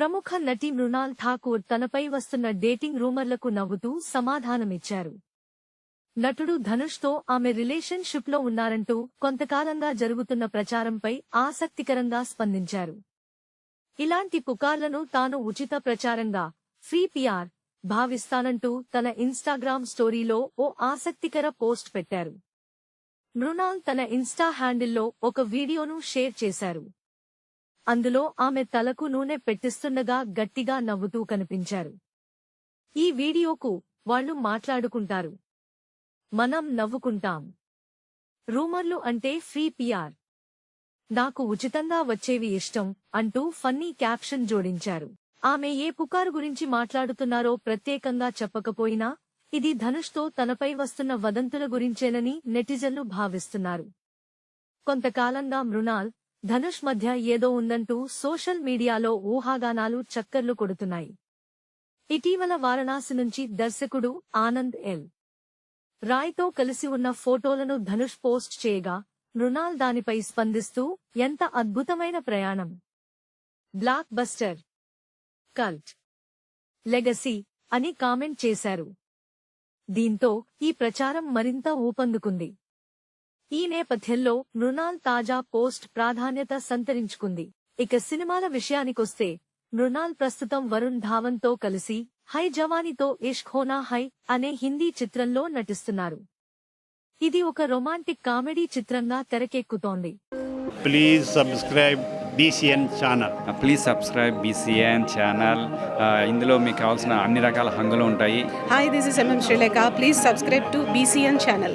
ప్రముఖ నటి మృణాల్ ఠాకూర్ తనపై వస్తున్న డేటింగ్ రూమర్లకు నవ్వుతూ సమాధానమిచ్చారు. నటుడు ధనుష్తో ఆమె రిలేషన్షిప్లో ఉన్నారంటూ కొంతకాలంగా జరుగుతున్న ప్రచారంపై ఆసక్తికరంగా స్పందించారు. ఇలాంటి పుకార్లను తాను ఉచిత ప్రచారంగా ఫ్రీ పిఆర్ భావిస్తానంటూ తన ఇన్స్టాగ్రామ్ స్టోరీలో ఓ ఆసక్తికర పోస్ట్ పెట్టారు. మృణాల్ తన ఇన్స్టా హ్యాండిల్లో ఒక వీడియోను షేర్ చేశారు. అందులో ఆమె తలకు నూనె పెట్టిస్తుండగా గట్టిగా నవ్వుతూ కనిపించారు. ఈ వీడియోకు వాళ్ళు మాట్లాడుకుంటారు. మనం నవ్వుకుంటాం. రూమర్లు అంటే ఫ్రీ పిఆర్. నాకు ఉచితంగా వచ్చేవి ఇష్టం అంటూ ఫన్నీ క్యాప్షన్ జోడించారు. ఆమె ఏ పుకారు గురించి మాట్లాడుతున్నారో ప్రత్యేకంగా చెప్పకపోయినా ఇది ధనుష్తో తనపై వస్తున్న వదంతుల గురించేనని నెటిజన్లు భావిస్తున్నారు. కొంతకాలంగా మృణాల్ ధనుష్ మధ్య ఏదో ఉందంటూ సోషల్ మీడియాలో ఊహాగానాలు చక్కర్లు కొడుతున్నాయి. ఇటీవల వారణాసి నుంచి దర్శకుడు ఆనంద్ ఎల్. రాయ్తో కలిసి ఉన్న ఫోటోలను ధనుష్ పోస్ట్ చేయగా మృణాల్ దానిపై స్పందిస్తూ ఎంత అద్భుతమైన ప్రయాణం. Blockbuster. కల్ట్. లెగసీ అని కామెంట్ చేశారు. దీంతో ఈ ప్రచారం మరింత ఊపందుకుంది. ఈ నేపథ్యంలో మృణాల్ తాజా పోస్ట్ ప్రాధాన్యత సంతరించుకుంది. ఇక సినిమాల విషయానికొస్తే మృణాల్ ప్రస్తుతం వరుణ్ ధావన్తో కలిసి హై జవానీతో ఇష్క్ హోనా హై అనే హిందీ చిత్రంలో నటిస్తున్నారు. ఇది ఒక రొమాంటిక్ కామెడీ చిత్రంగా తెరకెక్కుతోంది. Please subscribe BCN channel please subscribe BCN channel ఇందులో మీకు కావాల్సిన అన్ని రకాల హంగులు ఉంటాయి. This is MM Sri Lanka. Please subscribe to BCN channel.